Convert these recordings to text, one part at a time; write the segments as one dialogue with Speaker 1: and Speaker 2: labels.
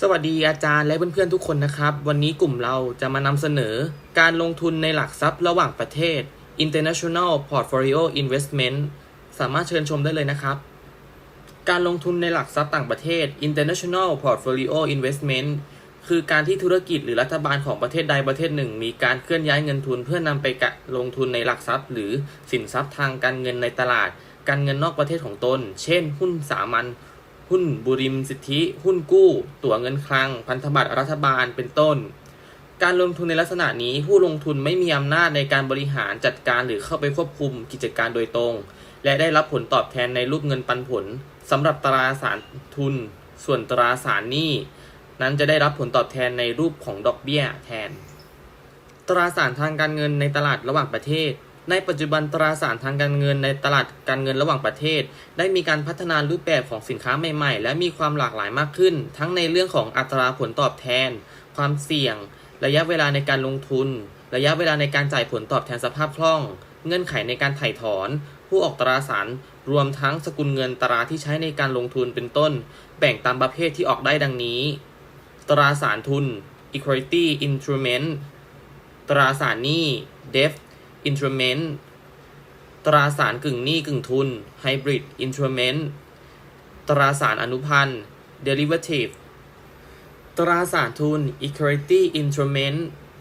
Speaker 1: สวัสดีอาจารย์และเพื่อนๆทุกคนนะครับ วันนี้กลุ่มเราจะมานำเสนอการลงทุนในหลักทรัพย์ระหว่างประเทศ International Portfolio Investment สามารถเชิญชมได้เลยนะครับ การลงทุนในหลักทรัพย์ต่างประเทศ International Portfolio Investment คือการที่ธุรกิจหรือรัฐบาลของประเทศใดประเทศหนึ่ง มีการเคลื่อนย้ายเงินทุน เพื่อนำไปกะลงทุนในหลักทรัพย์ หรือสินทรัพย์ทางการเงินในตลาด การเงินนอกประเทศของตน เช่น หุ้นสามัญ หุ้นบุริมสิทธิ หุ้นกู้ ตั๋วเงินคลัง พันธบัตรรัฐบาลเป็นต้น การลงทุนในลักษณะนี้ผู้ลงทุนไม่มีอำนาจในการบริหารจัดการหรือเข้าไปควบคุมกิจการโดยตรง และได้รับผลตอบแทนในรูปเงินปันผลสำหรับตราสารทุน ส่วนตราสารหนี้นั้นจะได้รับผลตอบแทนในรูปของดอกเบี้ยแทน ตราสารทางการเงินในตลาดระหว่างประเทศ ในปัจจุบันตราสารทางการเงินในตลาดการเงินระหว่างประเทศ ได้มีการพัฒนารูปแบบของสินค้าใหม่ ๆ และมีความหลากหลายมากขึ้น ทั้งในเรื่องของอัตราผลตอบแทน ความเสี่ยง ระยะเวลาในการลงทุน ระยะเวลาในการจ่ายผลตอบแทนสภาพคล่อง เงื่อนไขในการถ่ายถอน ผู้ออกตราสารรวมทั้งสกุลเงินตราที่ใช้ในการลงทุนเป็นต้น แบ่งตามประเภทที่ออกได้ดังนี้ ตราสารทุน equity instrument ตราสารหนี้ debt instrument ตราสารกึ่งหนี้กึ่งทุน hybrid instrument ตราสารอนุพันธ์ derivative ตราสารทุน equity instrument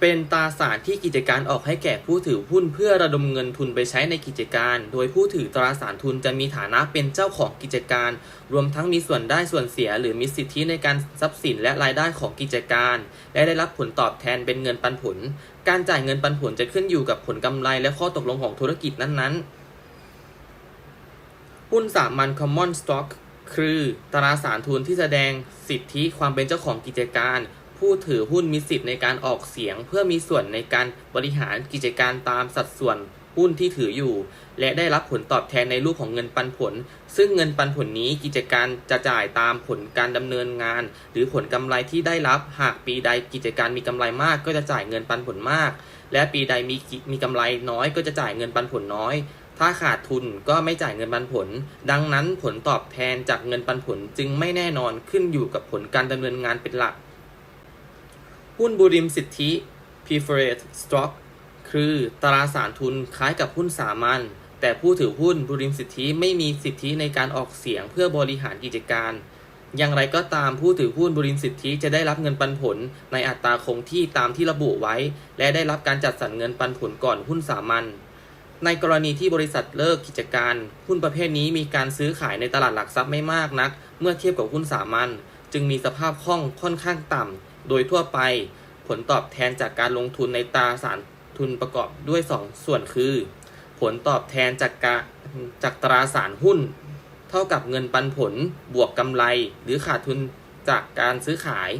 Speaker 1: เป็นตราสารที่กิจการออกให้แก่ผู้ถือหุ้นเพื่อระดมเงินทุนไปใช้ในกิจการ โดยผู้ถือตราสารทุนจะมีฐานะเป็นเจ้าของกิจการ รวมทั้งมีส่วนได้ส่วนเสีย หรือมีสิทธิในการทรัพย์สินและรายได้ของกิจการ และได้รับผลตอบแทนเป็นเงินปันผล การจ่ายเงินปันผลจะขึ้นอยู่กับผลกำไรและข้อตกลงของธุรกิจนั้นๆ หุ้นสามัญ common stock คือตราสารทุนที่แสดงสิทธิความเป็นเจ้าของกิจการ ผู้ถือหุ้นมีสิทธิ์ในการออกเสียง เพื่อมีส่วนในการบริหารกิจการตามสัดส่วนหุ้นที่ถืออยู่ และได้รับผลตอบแทนในรูปของเงินปันผล ซึ่งเงินปันผลนี้กิจการจะจ่ายตามผลการดำเนินงาน หรือผลกำไรที่ได้รับหากปีใดกิจการมีกำไรมากก็จะจ่ายเงินปันผลมาก และปีใดมีมีกำไรน้อยก็จะจ่ายเงินปันผลน้อย ถ้าขาดทุนก็ไม่จ่ายเงินปันผล ดังนั้นผลตอบแทนจากเงินปันผลจึงไม่แน่นอนขึ้นอยู่กับผลการดำเนินงานเป็นหลัก หุ้นบุริมสิทธิ preferred stock คือตราสารทุนคล้ายกับหุ้นสามัญแต่ผู้ถือหุ้นบุริมสิทธิไม่มีสิทธิในการออกเสียงเพื่อบริหารกิจการ อย่างไรก็ตามผู้ถือหุ้นบุริมสิทธิจะได้รับเงินปันผลในอัตราคงที่ตามที่ระบุไว้ และได้รับการจัดสรรเงินปันผลก่อนหุ้นสามัญในกรณีที่บริษัทเลิกกิจการ หุ้นประเภทนี้มีการซื้อขายในตลาดหลักทรัพย์ไม่มากนัก เมื่อเทียบกับหุ้นสามัญ จึงมีสภาพคล่องค่อนข้างต่ำ โดยทั่วไปผลตอบแทนจากการลงทุนในตราสารทุนประกอบด้วย 2 ส่วนคือ ผลตอบแทนจากการจากตราสารหุ้น เท่ากับเงินปันผลบวกกำไร หรือขาดทุนจากการซื้อขาย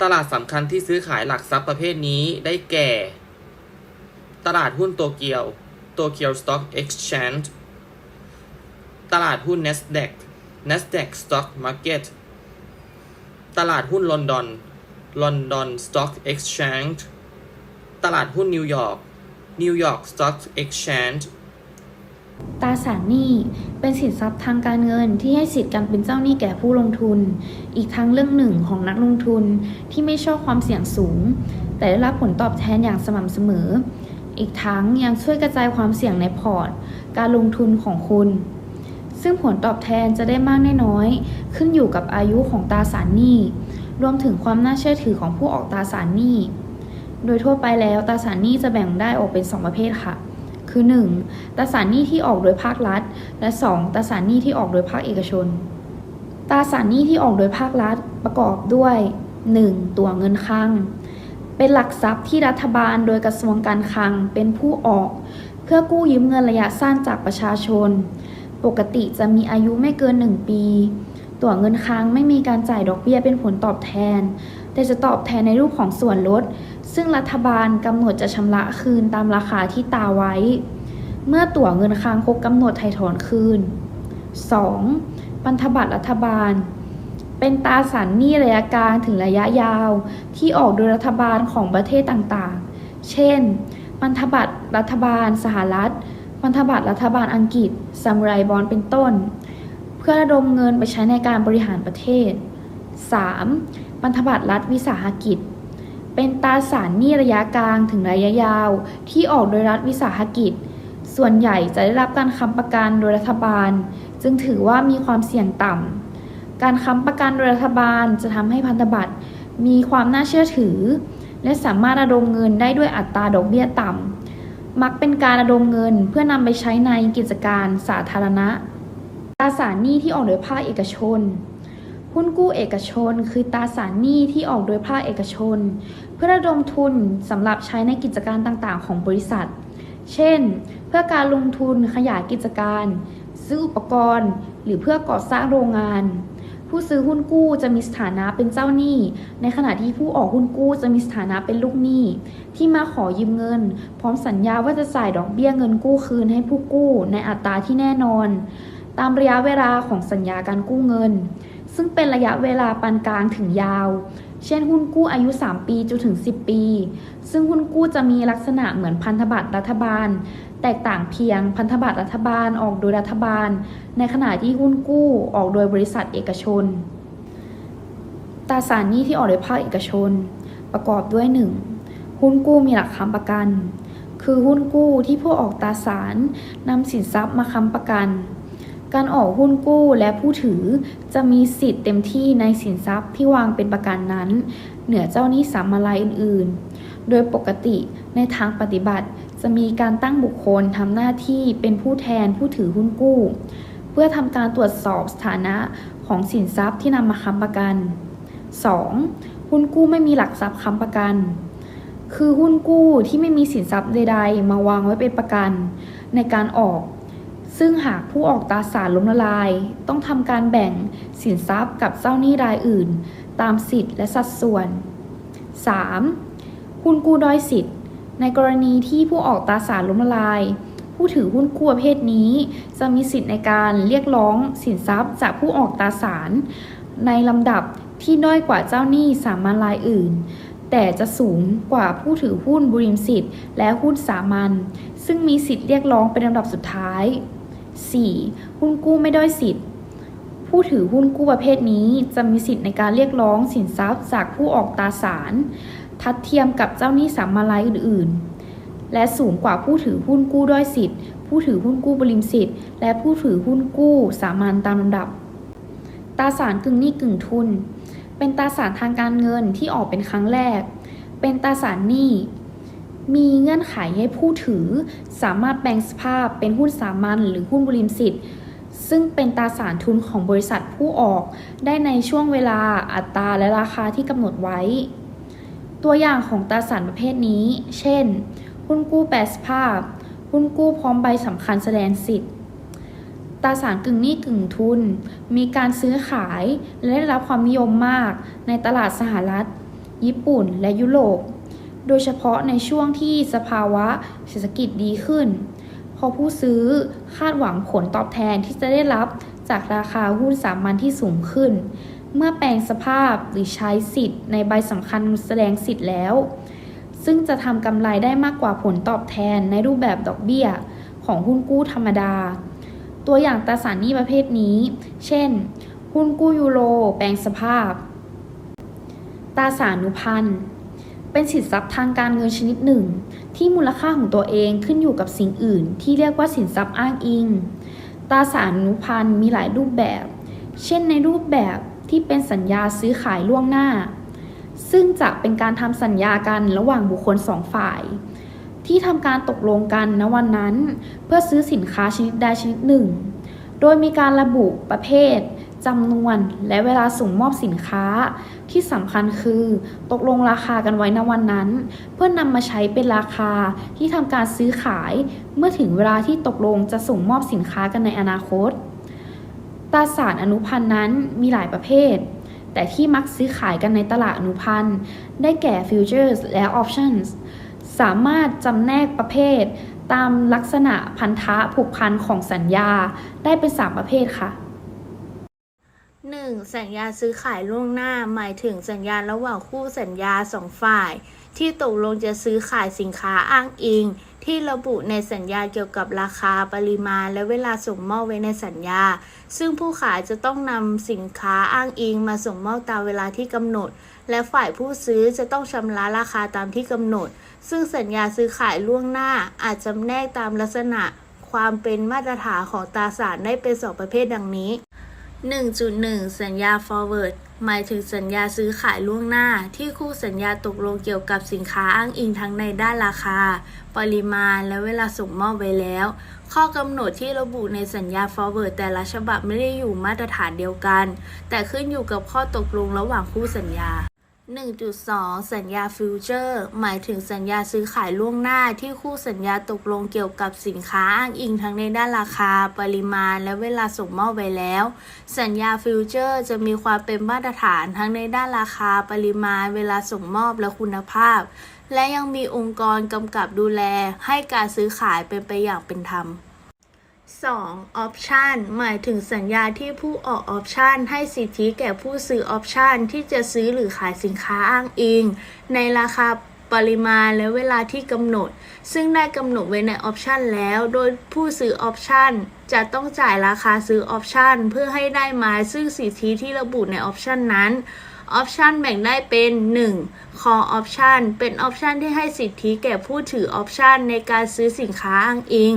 Speaker 1: ตลาดสำคัญที่ซื้อขายหลักทรัพย์ประเภทนี้ได้แก่ ตลาดหุ้นโตเกียวโตเกียว Stock Exchange ตลาดหุ้น NASDAQ NASDAQ Stock Market ตลาดหุ้นลอนดอน London Stock Exchange ตลาดหุ้นนิวยอร์ก New York Stock Exchange
Speaker 2: ตราสารหนี้เป็นสินทรัพย์ทางการเงินที่ให้สิทธิ์การเป็นเจ้าหนี้แก่ผู้ลงทุน อีกทั้งเรื่องหนึ่งของนักลงทุนที่ไม่ชอบความเสี่ยงสูง แต่ได้รับผลตอบแทนอย่างสม่ำเสมอ อีกทั้งยังช่วยกระจายความเสี่ยงในพอร์ต การลงทุนของคุณ ซึ่งผลตอบแทนจะได้มากได้น้อย ขึ้นอยู่กับอายุของตราสารหนี้ รวมถึงความน่าเชื่อถือของผู้ออกตราสารหนี้ โดยทั่วไปแล้วตราสารหนี้จะแบ่งได้ออกเป็น 2 ประเภทค่ะ คือ 1. ตราสารหนี้ที่ออกโดยภาครัฐ และ 2. ตราสารหนี้ที่ออกโดยภาคเอกชน ตราสารหนี้ที่ออกโดยภาครัฐประกอบด้วย 1. ตัวเงินคลัง เป็นหลักทรัพย์ที่รัฐบาลโดยกระทรวงการคลังเป็นผู้ออก เพื่อกู้ยืมเงินระยะสั้นจากประชาชน ปกติจะมีอายุไม่เกิน 1 ปี ตั๋วเงินค้างไม่มีการจ่ายดอกเบี้ยเป็นผลตอบแทน แต่จะตอบแทนในรูปของส่วนลด ซึ่งรัฐบาลกำหนดจะชำระคืนตามราคาที่ตาไว้ เมื่อตั๋วเงินค้างครบกำหนดไถ่ถอนคืน 2. พันธบัตรรัฐบาล เป็นตราสารหนี้ระยะกลางถึงระยะยาว ที่ออกโดยรัฐบาลของประเทศต่างๆ เช่นพันธบัตรรัฐบาลสหรัฐ พันธบัตรรัฐบาลอังกฤษซามูไรบอลเป็นต้น เพื่อระดมเงินไปใช้ในการบริหารประเทศ 3. พันธบัตรรัฐวิสาหกิจ เป็นตราสารหนี้ระยะกลางถึงระยะยาว ที่ออกโดยรัฐวิสาหกิจ ส่วนใหญ่จะได้รับการค้ำประกันโดยรัฐบาล จึงถือว่ามีความเสี่ยงต่ำ การค้ำประกันโดยรัฐบาลจะทำให้พันธบัตรมีความน่าเชื่อถือ และสามารถระดมเงินได้ด้วยอัตราดอกเบี้ยต่ำ มักเป็นการระดมเงินเพื่อนำไปใช้ในกิจการสาธารณะตราสารหนี้ที่ออกโดยภาคเอกชน หุ้นกู้เอกชน คือตราสารหนี้ที่ออกโดยภาคเอกชน เพื่อระดมทุนสำหรับใช้ในกิจการต่างๆ ของบริษัท เช่น เพื่อการลงทุนขยายกิจการ ซื้ออุปกรณ์ หรือเพื่อก่อสร้างโรงงาน ผู้ซื้อหุ้นกู้จะมีสถานะเป็นเจ้าหนี้ ในขณะที่ผู้ออกหุ้นกู้จะมีสถานะเป็นลูกหนี้ ที่มาขอยืมเงิน พร้อมสัญญาว่าจะจ่ายดอกเบี้ยเงินกู้คืนให้ผู้กู้ในอัตราที่แน่นอน ตามระยะเวลาของสัญญาการกู้เงิน ซึ่งเป็นระยะเวลาปานกลางถึงยาว เช่นหุ้นกู้อายุ 3 ปีจนถึง 10 ปี ซึ่งหุ้นกู้จะมีลักษณะเหมือนพันธบัตรรัฐบาล แตกต่างเพียงพันธบัตรรัฐบาลออกโดยรัฐบาล ในขณะที่หุ้นกู้ออกโดยบริษัทเอกชนตราสารหนี้ที่ออกโดยภาคเอกชน ประกอบด้วย 1. หุ้นกู้มีหลักค้ำประกัน คือหุ้นกู้ที่ผู้ออกตราสารนำสินทรัพย์มาค้ำประกัน การออกหุ้นกู้และผู้ถือจะมีสิทธิ์เต็มที่ในสินทรัพย์ที่วางเป็นประกันนั้น เหนือเจ้าหนี้สามัญรายอื่น ๆ โดยปกติในทางปฏิบัติ จะมีการตั้งบุคคลทำหน้าที่เป็นผู้แทนผู้ถือหุ้นกู้ เพื่อทำการตรวจสอบสถานะของสินทรัพย์ที่นำมาค้ำประกัน 2. หุ้นกู้ไม่มีหลักทรัพย์ค้ำประกัน คือหุ้นกู้ที่ไม่มีสินทรัพย์ใด ๆ มาวางไว้เป็นประกัน ในการออก ซึ่งหากผู้ออกตราสารล้มละลาย ต้องทำการแบ่งสินทรัพย์กับเจ้าหนี้รายอื่น ตามสิทธิ์และสัดส่วน 3. หุ้นกู้ด้อยสิทธิ์ ในกรณีที่ผู้ออกตราสารล้มละลาย ผู้ถือหุ้นกู้ประเภทนี้ จะมีสิทธิ์ในการเรียกร้องสินทรัพย์ จากผู้ออกตราสาร ในลำดับที่ด้อยกว่าเจ้าหนี้สามัญรายอื่น แต่จะสูงกว่าผู้ถือหุ้นบริมสิทธิ์และหุ้นสามัญซึ่งมีสิทธิ์เรียกร้องเป็นลำดับสุดท้าย 4. หุ้นกู้ไม่ด้อยสิทธิ์ผู้ถือหุ้นกู้ประเภทนี้จะมีสิทธิ์ในการเรียกร้องสินทรัพย์จากผู้ออกตราสาร ทัดเทียมกับเจ้าหนี้สามัญรายอื่น ๆ และสูงกว่าผู้ถือหุ้นกู้ด้อยสิทธิ์ ผู้ถือหุ้นกู้บริมสิทธิ์ และผู้ถือหุ้นกู้สามัญตามลำดับ ตราสารกึ่งหนี้กึ่งทุน เป็นตราสารทางการเงินที่ออกเป็นครั้งแรก เป็นตราสารหนี้ มีเงื่อนไขให้ผู้ถือสามารถแปลงสภาพเป็นหุ้นสามัญหรือหุ้นบริมสิทธิ์ซึ่งเป็นตราสารทุนของบริษัทผู้ออก ได้ในช่วงเวลาอัตราและราคาที่กำหนดไว้ ตัวอย่างของตราสารประเภทนี้ เช่น หุ้นกู้แปสภาพ หุ้นกู้พร้อมใบสำคัญแสดงสิทธิ์ตราสารกึ่งหนี้กึ่งทุน มีการซื้อขายและได้รับความนิยมมากในตลาดสหรัฐ ญี่ปุ่น และยุโรป โดยเฉพาะในช่วงที่สภาวะเศรษฐกิจดีขึ้นเพอผู้ซื้อคาดหวังผลตอบแทนที่จะได้รับจากราคาหุ้นสามัญที่สูงขึ้น เมื่อแปลงสภาพหรือใช้สิทธิ์ในใบสำคัญแสดงสิทธิ์แล้ว ซึ่งจะทำกำไรได้มากกว่าผลตอบแทนในรูปแบบดอกเบี้ยของหุ้นกู้ธรรมดา ตัวอย่างตราสารหนี้ประเภทนี้ เช่น หุ้นกู้ยูโร แปลงสภาพตราสารนุพันธ์เป็นสินทรัพย์ทางการเงินชนิดหนึ่ง ที่มูลค่าของตัวเองขึ้นอยู่กับสิ่งอื่น ที่เรียกว่าสินทรัพย์อ้างอิงตราสารนุพันธ์มีหลายรูปแบบ เช่นในรูปแบบ ที่เป็นสัญญาซื้อขายล่วงหน้า ซึ่งจะเป็นการทำสัญญากันระหว่างบุคคลสองฝ่าย ที่ทำการตกลงกันณวันนั้น เพื่อซื้อสินค้าชนิดใดชนิดหนึ่ง โดยมีการระบุประเภทจำนวนและเวลาส่งมอบสินค้า ที่สำคัญคือตกลงราคากันไว้ณวันนั้น เพื่อนำมาใช้เป็นราคาที่ทำการซื้อขาย เมื่อถึงเวลาที่ตกลงจะส่งมอบสินค้ากันในอนาคต ตราสารอนุพันธ์นั้นมีหลายประเภท แต่ที่มักซื้อขายกันในตลาดอนุพันธ์ ได้แก่ futures และ options สามารถจำแนกประเภท ตามลักษณะพันธะผูกพันของสัญญาได้เป็น 3 ประเภทค่ะ
Speaker 3: 1. สัญญาซื้อขายล่วงหน้าหมายถึงสัญญาระหว่างคู่สัญญาสองฝ่าย ที่ตกลงจะซื้อขายสินค้าอ้างอิง ที่ระบุในสัญญาเกี่ยวกับราคาปริมาณ และเวลาส่งมอบไว้ในสัญญา ซึ่งผู้ขายจะต้องนำสินค้าอ้างอิงมาส่งมอบตามเวลาที่กำหนด และฝ่ายผู้ซื้อจะต้องชำระราคาตามที่กำหนด ซึ่งสัญญาซื้อขายล่วงหน้าอาจจำแนกตามลักษณะ ความเป็นมาตรฐานของตราสารได้เป็นสองประเภทดังนี้ 1.1 สัญญา forward หมายถึงสัญญาซื้อขายล่วงหน้า ที่คู่สัญญาตกลงเกี่ยวกับสินค้าอ้างอิงทั้งในด้านราคา ปริมาณและเวลาส่งมอบไว้แล้ว ข้อกำหนดที่ระบุในสัญญา forward แต่ละฉบับไม่ได้อยู่มาตรฐานเดียวกัน แต่ขึ้นอยู่กับข้อตกลงระหว่างคู่สัญญา 1.2 สัญญาฟิวเจอร์ หมายถึงสัญญาซื้อขายล่วงหน้าที่คู่สัญญาตกลงเกี่ยวกับสินค้าอ้างอิงทั้งในด้านราคา ปริมาณ และเวลาส่งมอบไว้แล้ว สัญญาฟิวเจอร์ จะมีความเป็นมาตรฐานทั้งในด้านราคา ปริมาณ เวลาส่งมอบและคุณภาพ และยังมีองค์กรกำกับดูแลให้การซื้อขายเป็นไปอย่างเป็นธรรม 2. Option หมายถึงสัญญาที่ผู้ออกออปชันให้สิทธิแก่ผู้ซื้อออปชันที่จะซื้อหรือขายสินค้าอ้างอิง ในราคาปริมาณและเวลาที่กำหนด ซึ่งได้กำหนดไว้ในออปชันแล้ว โดยผู้ซื้อออปชันจะต้องจ่ายราคาซื้อออปชันเพื่อให้ได้มาซึ่งสิทธิที่ระบุในออปชันนั้น ออปชันแบ่งได้เป็น 1. Call Option เป็นออปชันที่ให้สิทธิแก่ผู้ถือออปชันในการซื้อสินค้าอ้างอิง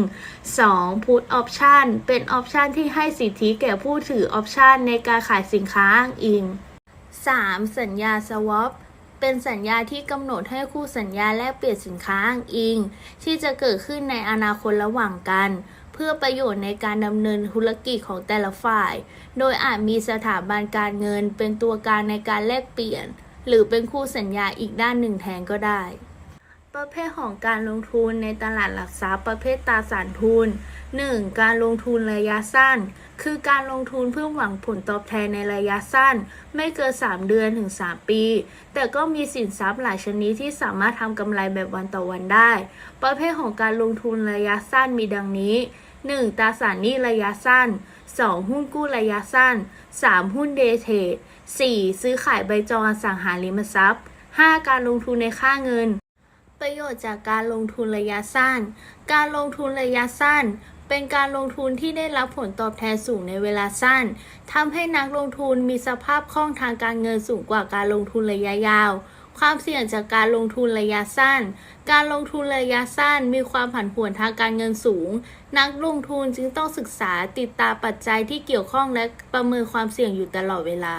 Speaker 3: 2. Put Option เป็นออปชันที่ให้สิทธิแก่ผู้ถือออปชันในการขายสินค้าอ้างอิง 3. สัญญา Swap เป็นสัญญาที่กำหนดให้คู่สัญญาแลกเปลี่ยนสินค้าอ้างอิง ที่จะเกิดขึ้นในอนาคตระหว่างกัน พื่อประโยชน์ในการดำเนินธุรกิจของแต่ละฝ่าย โดยอาจมีสถาบันการเงินเป็นตัวกลางในการแลกเปลี่ยน หรือเป็นคู่สัญญาอีกด้านหนึ่งแทนก็ได้ ประเภทของการลงทุนในตลาดหลักทรัพย์ประเภทตราสารทุน 1. การลงทุนระยะสั้น คือการลงทุนเพื่อหวังผลตอบแทนในระยะสั้น ไม่เกิน 3 เดือนถึง 3 ปี แต่ก็มีสินทรัพย์หลายชนิดที่สามารถทำกำไรแบบวันต่อวันได้ ประเภทของการลงทุนระยะสั้นมีดังนี้ 1. ตราสารหนี้ระยะสั้น 2. หุ้นกู้ระยะสั้น 3. หุ้นเดเทรด 4. ซื้อขายใบจองอสังหาริมทรัพย์ 5. การลงทุนในค่าเงิน ประโยชน์จากการลงทุนระยะสั้น การลงทุนระยะสั้น เป็นการลงทุนที่ได้รับผลตอบแทนสูงในเวลาสั้น ทำให้นักลงทุนมีสภาพคล่องทางการเงินสูงกว่าการลงทุนระยะยาว ความเสี่ยงจากการลงทุนระยะสั้น การลงทุนระยะสั้นมีความผันผวนทางการเงินสูง นักลงทุนจึงต้องศึกษาติดตามปัจจัยที่เกี่ยวข้องและประเมินความเสี่ยงอยู่ตลอดเวลา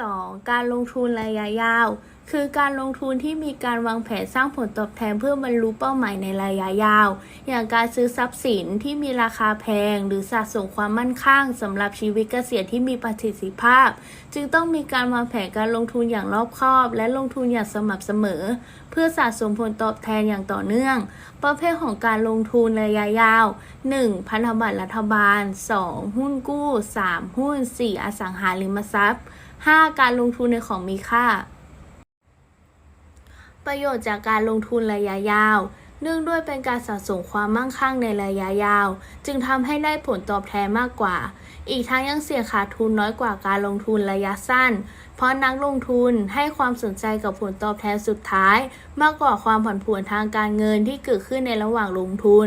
Speaker 3: 2. การลงทุนระยะยาว คือการลงทุนที่มีการวางแผนสร้างผลตอบแทนเพื่อบรรลุเป้าหมายในระยะยาว อย่างการซื้อทรัพย์สินที่มีราคาแพง หรือสะสมความมั่นคงสำหรับชีวิตเกษียณที่มีประสิทธิภาพ จึงต้องมีการวางแผนการลงทุนอย่างรอบคอบ และลงทุนอย่างสม่ำเสมอ เพื่อสะสมผลตอบแทนอย่างต่อเนื่อง ประเภทของการลงทุนระยะยาว 1. พันธบัตรรัฐบาล 2. หุ้นกู้ 3. หุ้น 4. อสังหาริมทรัพย์ 5. การลงทุนในของมีค่า ประโยชน์จากการลงทุนระยะยาว เนื่องด้วยเป็นการสะสมความมั่งคั่งในระยะยาว จึงทำให้ได้ผลตอบแทนมากกว่า อีกทั้งยังเสี่ยงขาดทุนน้อยกว่าการลงทุนระยะสั้น เพราะนักลงทุนให้ความสนใจกับผลตอบแทนสุดท้าย มากกว่าความผันผวนทางการเงินที่เกิดขึ้นในระหว่างลงทุน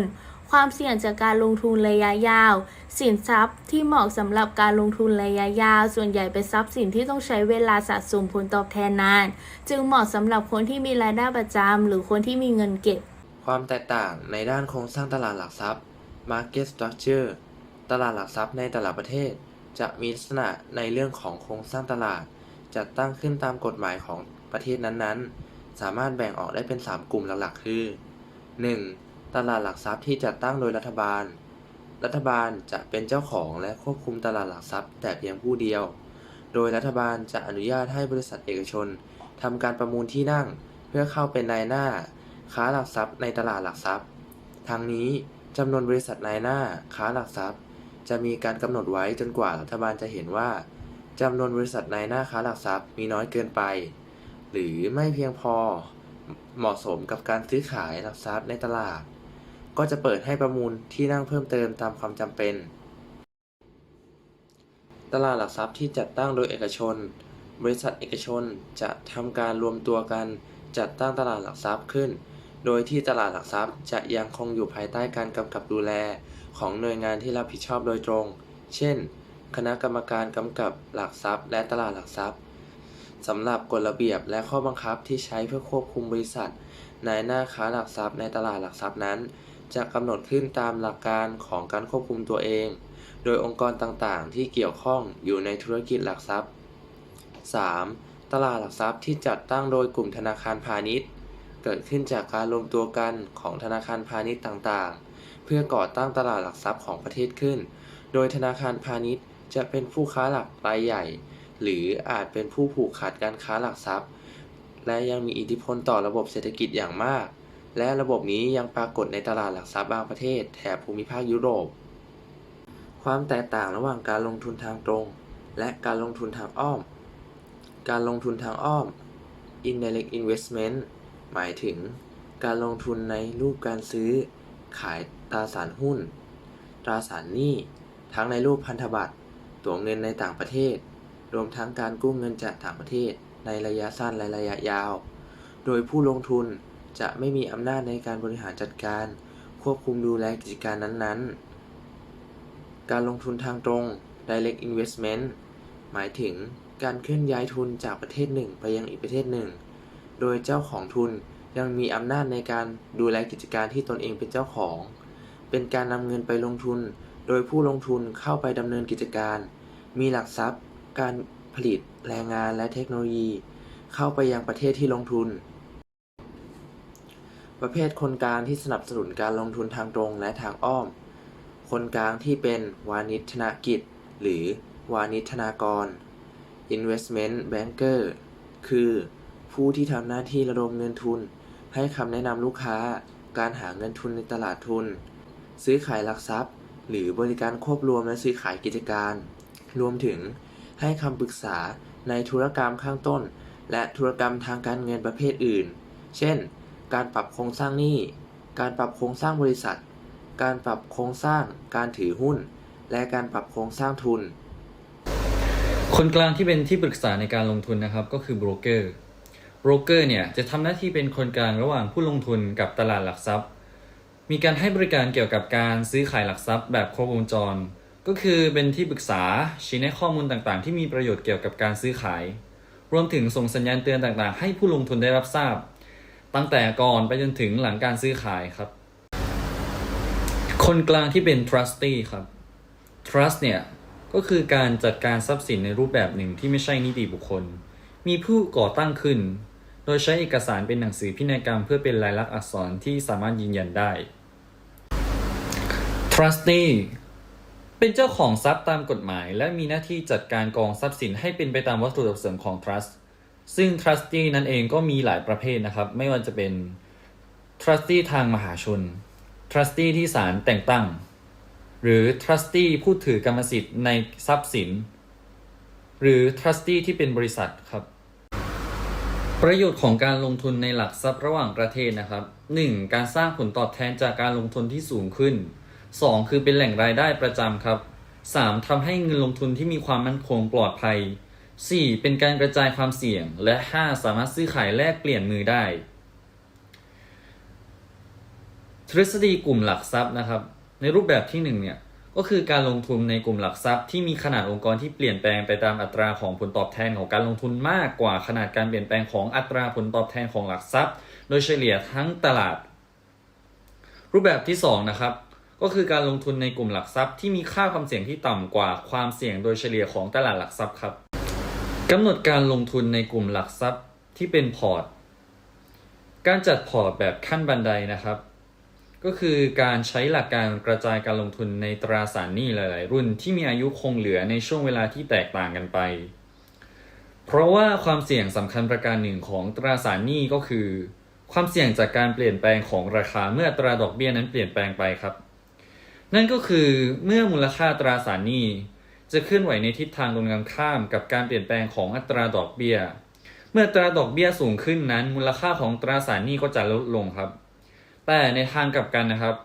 Speaker 3: ความเสี่ยงจากการลงทุนระยะยาว สินทรัพย์ที่เหมาะสำหรับการลงทุนระยะยาว ส่วนใหญ่เป็นทรัพย์สินที่ต้องใช้เวลาสะสมผลตอบแทนนาน จึงเหมาะสำหรับคนที่มีรายได้ประจำหรือคนที่มีเงินเก็บ
Speaker 4: ความแตกต่างในด้านโครงสร้างตลาดหลักทรัพย์ Market Structure ตลาดหลักทรัพย์ในแต่ละประเทศ จะมีลักษณะในเรื่องของโครงสร้างตลาด จัดตั้งขึ้นตามกฎหมายของประเทศนั้นๆ สามารถแบ่งออกได้เป็น 3 กลุ่มหลักๆ คือ 1. ตลาดหลักทรัพย์ที่จัดตั้งโดยรัฐบาล รัฐบาลจะเป็นเจ้าของและควบคุมตลาดหลักทรัพย์แต่เพียงผู้เดียว โดยรัฐบาลจะอนุญาตให้บริษัทเอกชนทำการประมูลที่นั่ง เพื่อเข้าเป็นนายหน้า ค้าหลักทรัพย์ในตลาดหลักทรัพย์ ทั้งนี้จำนวนบริษัทนายหน้า ค้าหลักทรัพย์ จะมีการกำหนดไว้จนกว่ารัฐบาลจะเห็นว่าจำนวนบริษัทนายหน้าค้าหลักทรัพย์มีน้อยเกินไป หรือไม่เพียงพอเหมาะสมกับการซื้อขายหลักทรัพย์ในตลาด ก็จะเปิดให้ประมูลที่นั่งเพิ่มเติมตามความจำเป็น ตลาดหลักทรัพย์ที่จัดตั้งโดยเอกชน บริษัทเอกชนจะทำการรวมตัวกันจัดตั้งตลาดหลักทรัพย์ขึ้น โดยที่ตลาดหลักทรัพย์จะยังคงอยู่ภายใต้การกำกับดูแลของหน่วยงานที่รับผิดชอบโดยตรง เช่น คณะกรรมการกำกับหลักทรัพย์ และตลาดหลักทรัพย์สำหรับกฎระเบียบและข้อบังคับที่ใช้เพื่อควบคุมบริษัทนายหน้าค้าหลักทรัพย์ในตลาดหลักทรัพย์นั้น จะกำหนดขึ้นตามหลักการของการควบคุมตัวเอง โดยองค์กรต่างๆ ที่เกี่ยวข้องอยู่ในธุรกิจหลักทรัพย์ 3. ตลาดหลักทรัพย์ที่จัดตั้งโดยกลุ่มธนาคารพาณิชย์ เกิดขึ้นจากการรวมตัวกันของธนาคารพาณิชย์ต่างๆ เพื่อก่อตั้งตลาดหลักทรัพย์ของประเทศขึ้น โดยธนาคารพาณิชย์จะเป็นผู้ค้าหลักรายใหญ่ หรืออาจเป็นผู้ผูกขาดการค้าหลักทรัพย์ และยังมีอิทธิพลต่อระบบเศรษฐกิจอย่างมาก และระบบนี้ยังปรากฏในตลาดหลักทรัพย์บางประเทศแถบภูมิภาคยุโรป ความแตกต่างระหว่างการลงทุนทางตรง และการลงทุนทางอ้อม การลงทุนทางอ้อม indirect investment หมายถึง การลงทุนในรูปการซื้อ ขายตราสารหุ้น ตราสารหนี้ ทั้งในรูปพันธบัตร ตัวเงินในต่างประเทศ รวมทั้งการกู้เงินจากต่างประเทศในระยะสั้นและระยะยาว โดยผู้ลงทุน จะไม่มีอำนาจในการบริหารจัดการ ควบคุมดูแลกิจการนั้นๆ การลงทุนทางตรง direct investment หมายถึงการเคลื่อนย้ายทุนจากประเทศหนึ่งไปยังอีกประเทศหนึ่ง โดยเจ้าของทุนยังมีอำนาจในการดูแลกิจการที่ตนเองเป็นเจ้าของ เป็นการนำเงินไปลงทุน โดยผู้ลงทุนเข้าไปดำเนินกิจการ มีหลักทรัพย์ การผลิต แรงงานและเทคโนโลยี เข้าไปยังประเทศที่ลงทุน ประเภทคนกลางที่สนับสนุนการลงทุนทางตรงและทางอ้อม คนกลางที่เป็นวานิชธนกิจ หรือวานิชธนากร Investment Banker คือผู้ที่ทำหน้าที่ระดมเงินทุน ให้คำแนะนำลูกค้า การหาเงินทุนในตลาดทุน ซื้อขายหลักทรัพย์ หรือบริการควบรวมและซื้อขายกิจการ รวมถึงให้คำปรึกษาในธุรกรรมข้างต้น และธุรกรรมทางการเงินประเภทอื่น เช่น การปรับโครงสร้างหนี้ การปรับโครงสร้างบริษัท การปรับโครงสร้างการถือหุ้น และการปรับโครงสร้างทุน
Speaker 5: คนกลางที่เป็นที่ปรึกษาในการลงทุนนะครับก็คือโบรกเกอร์ โบรกเกอร์เนี่ยจะทำหน้าที่เป็นคนกลางระหว่างผู้ลงทุนกับตลาดหลักทรัพย์ มีการให้บริการเกี่ยวกับการซื้อขายหลักทรัพย์แบบครบวงจร ก็คือเป็นที่ปรึกษาชี้แนะข้อมูลต่างๆ ที่มีประโยชน์เกี่ยวกับการซื้อขาย รวมถึงส่งสัญญาณเตือนต่างๆ ให้ผู้ลงทุนได้รับทราบ ตั้งแต่ก่อนไปจนถึงหลังการซื้อขายครับ คนกลางที่เป็น trustee ครับ trust เนี่ย ก็คือการจัดการทรัพย์สินในรูปแบบหนึ่งที่ไม่ใช่นิติบุคคล มีผู้ก่อตั้งขึ้น โดยใช้เอกสารเป็นหนังสือพินัยกรรมเพื่อเป็นลายลักษณ์อักษรที่สามารถยืนยันได้ trustee เป็นเจ้าของทรัพย์ตามกฎหมาย และมีหน้าที่จัดการกองทรัพย์สินให้เป็นไปตามวัตถุประสงค์ของ trust ซึ่ง trustee นั่นเองก็มีหลายประเภทนะครับ ไม่ว่าจะเป็น trustee ทางมหาชน trustee ที่ศาลแต่งตั้ง หรือ trustee ผู้ถือกรรมสิทธิ์ในทรัพย์สิน หรือ trustee ที่เป็นบริษัทครับ ประโยชน์ของการลงทุนในหลักทรัพย์ระหว่างประเทศนะครับ 1. การสร้างผลตอบแทนจากการลงทุนที่สูงขึ้น 2. คือเป็นแหล่งรายได้ประจำครับ 3. ทำให้เงินลงทุนที่มีความมั่นคงปลอดภัย 4. เป็นการกระจายความเสี่ยง และ 5. สามารถซื้อขายแลกเปลี่ยนมือได้ ทฤษฎีกลุ่มหลักทรัพย์นะครับ ในรูปแบบที่หนึ่งเนี่ยก็คือการลงทุนในกลุ่มหลักทรัพย์ที่มีขนาดองค์กรที่เปลี่ยนแปลงไปตามอัตราของผลตอบแทนของการลงทุนมากกว่าขนาดการเปลี่ยนแปลงของอัตราผลตอบแทนของหลักทรัพย์ โดยเฉลี่ยทั้งตลาด รูปแบบที่สองนะครับก็คือการลงทุนในกลุ่มหลักทรัพย์ที่มีค่าความเสี่ยงที่ต่ำกว่าความเสี่ยงโดยเฉลี่ยของตลาดหลักทรัพย์ครับ กำหนดการลงทุนในกลุ่มหลักทรัพย์ที่เป็นพอร์ต การจัดพอร์ตแบบขั้นบันไดนะครับ ก็คือการใช้หลักการกระจายการลงทุนในตราสารหนี้หลาย ๆ รุ่นที่มีอายุคงเหลือในช่วงเวลาที่แตกต่างกันไป เพราะว่าความเสี่ยงสำคัญประการหนึ่งของตราสารหนี้ก็คือ ความเสี่ยงจากการเปลี่ยนแปลงของราคาเมื่อตราดอกเบี้ยนั้นเปลี่ยนแปลงไปครับ นั่นก็คือเมื่อมูลค่าตราสารหนี้ จะเคลื่อนไหวในทิศทางตรงกันข้ามกับการเปลี่ยนแปลงของอัตราดอกเบี้ย เมื่ออัตราดอกเบี้ยสูงขึ้นนั้น มูลค่าของตราสารหนี้ก็จะลดลงครับ แต่ในทางกลับกันนะครับ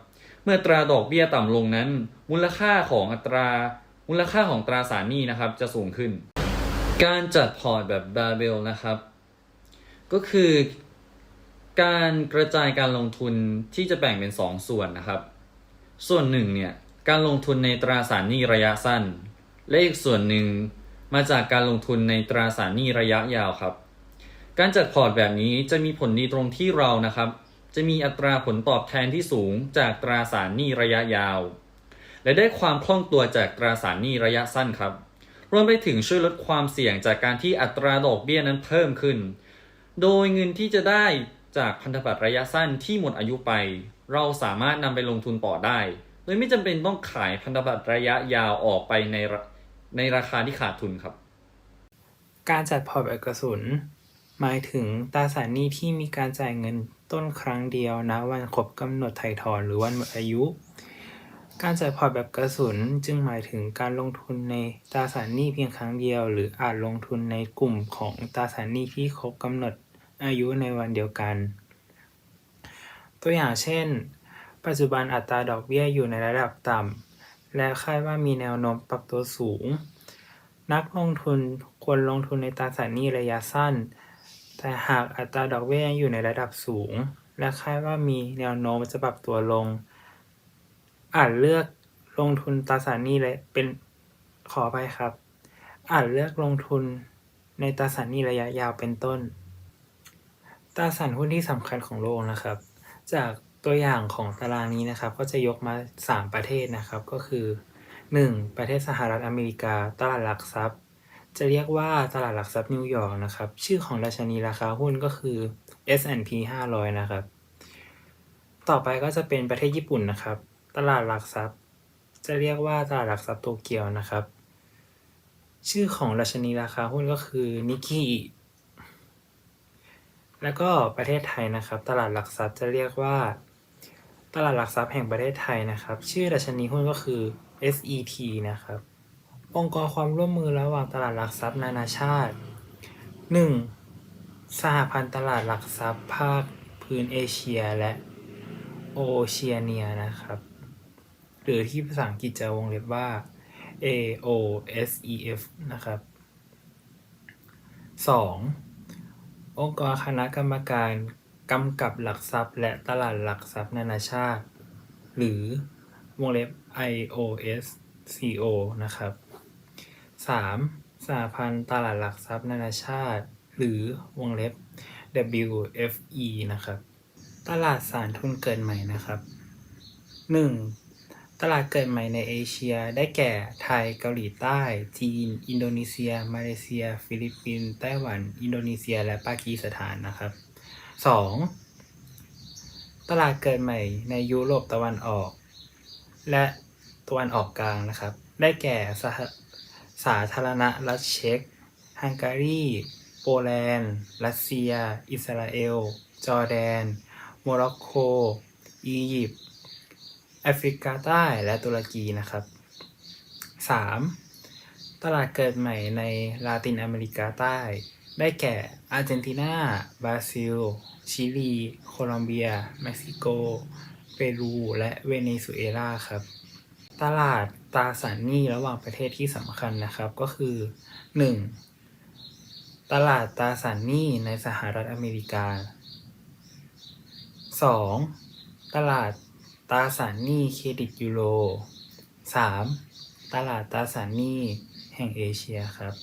Speaker 5: เมื่อตราดอกเบี้ยต่ำลงนั้น มูลค่าของอัตรามูลค่าของตราสารหนี้นะครับจะสูงขึ้น การจัดพอร์ตแบบบาเบลนะครับ ก็คือการกระจายการลงทุนที่จะแบ่งเป็น 2 ส่วนนะครับ ส่วนหนึ่งเนี่ยการลงทุนในตราสารหนี้ระยะสั้น และอีกส่วนหนึ่งมาจากการลงทุนในตราสารหนี้ระยะยาวครับ การจัดพอร์ตแบบนี้จะมีผลดีตรงที่เรานะครับ จะมีอัตราผลตอบแทนที่สูงจากตราสารหนี้ระยะยาว และได้ความคล่องตัวจากตราสารหนี้ระยะสั้นครับ รวมไปถึงช่วยลดความเสี่ยงจากการที่อัตราดอกเบี้ยนั้นเพิ่มขึ้น โดยเงินที่จะได้จากพันธบัตรระยะสั้นที่หมดอายุไป เราสามารถนำไปลงทุนต่อได้ โดยไม่จำเป็นต้องขายพันธบัตรระยะยาวออกไปใน ในราคาที่ขาดทุนครับ
Speaker 6: การจัดพอร์ตแบบกระสุน หมายถึงตราสารหนี้ที่มีการจ่ายเงินต้นครั้งเดียวนะวันครบกำหนดไถ่ถอนหรือวันหมดอายุ การจัดพอร์ตแบบกระสุนจึงหมายถึงการลงทุนในตราสารหนี้เพียงครั้งเดียว หรืออาจลงทุนในกลุ่มของตราสารหนี้ที่ครบกำหนดอายุในวันเดียวกัน ตัวอย่างเช่น ปัจจุบันอัตราดอกเบี้ยอยู่ในระดับต่ำ และคาดว่ามีแนวโน้มปรับตัวสูง นักลงทุนควรลงทุนในตราสารหนี้ระยะสั้น แต่หากอัตราดอกเบี้ยยังอยู่ในระดับสูง และคาดว่ามีแนวโน้มจะปรับตัวลง อาจเลือกลงทุนตราสารหนี้และเป็นขอไปครับ อาจเลือกลงทุนในตราสารหนี้ระยะยาวเป็นต้น ตราสารหุ้นที่สำคัญของโลกนะครับ จาก ตัวอย่างของตารางนี้นะครับก็จะยกมา 3 ประเทศนะครับก็คือ 1. ประเทศสหรัฐอเมริกาตลาดหลักทรัพย์ จะเรียกว่าตลาดหลักทรัพย์นิวยอร์กนะครับชื่อของราชนีราคาหุ้นก็คือ S&P 500 นะครับ ต่อไปก็จะเป็นประเทศญี่ปุ่นนะครับ ตลาดหลักทรัพย์ จะเรียกว่าตลาดหลักทรัพย์โตเกียวนะครับ ชื่อของราชนีราคาหุ้นก็คือนิก k ิแล้วก็ประเทศไทยนะครับ ตลาดหลักทรัพย์จะเรียกว่า ตลาดหลักทรัพย์แห่งประเทศไทยนะครับ ชื่อดัชนีหุ้นก็คือ SET นะครับ องค์กรความร่วมมือระหว่างตลาดหลักทรัพย์นานาชาติ 1. สหพันธ์ตลาดหลักทรัพย์ภาคพื้นเอเชียและโอเชียเนียนะครับ หรือที่ภาษาอังกฤษจะวงเล็บว่า AOSEF นะครับ 2. องค์กรคณะกรรมการ กำกับหลักทรัพย์และตลาดหลักทรัพย์นานาชาติ หรือวงเล็บ IOSCO นะครับ 3. สหพันธ์ตลาดหลักทรัพย์นานาชาติ หรือวงเล็บ WFE นะครับ ตลาดสารทุนเกิดใหม่นะครับ 1. ตลาดเกิดใหม่ในเอเชียได้แก่ไทยเกาหลีใต้ จีน อินโดนีเซีย มาเลเซีย ฟิลิปปินส์ไต้หวัน อินโดนีเซีย และปากีสถานนะครับ 2. ตลาดเกิดใหม่ในยุโรปตะวันออก และตะวันออกกลางนะครับ ได้แก่สหสาธารณรัฐเช็กฮังการี โปแลนด์ รัสเซีย อิสราเอล จอร์แดน โมร็อกโก อียิปต์ แอฟริกาใต้ และตุรกีนะครับ 3. ตลาดเกิดใหม่ในลาตินอเมริกาใต้ ได้แก่อาร์เจนตินา บราซิล ชิลี โคลอมเบีย เม็กซิโก เปรู และเวเนซุเอลาครับ ตลาดตราสารหนี้ระหว่างประเทศที่สำคัญนะครับก็คือ 1. ตลาดตราสารหนี้ในสหรัฐอเมริกา 2. ตลาดตราสารหนี้เครดิตยูโร 3. ตลาดตราสารหนี้ แห่งเอเชียครับ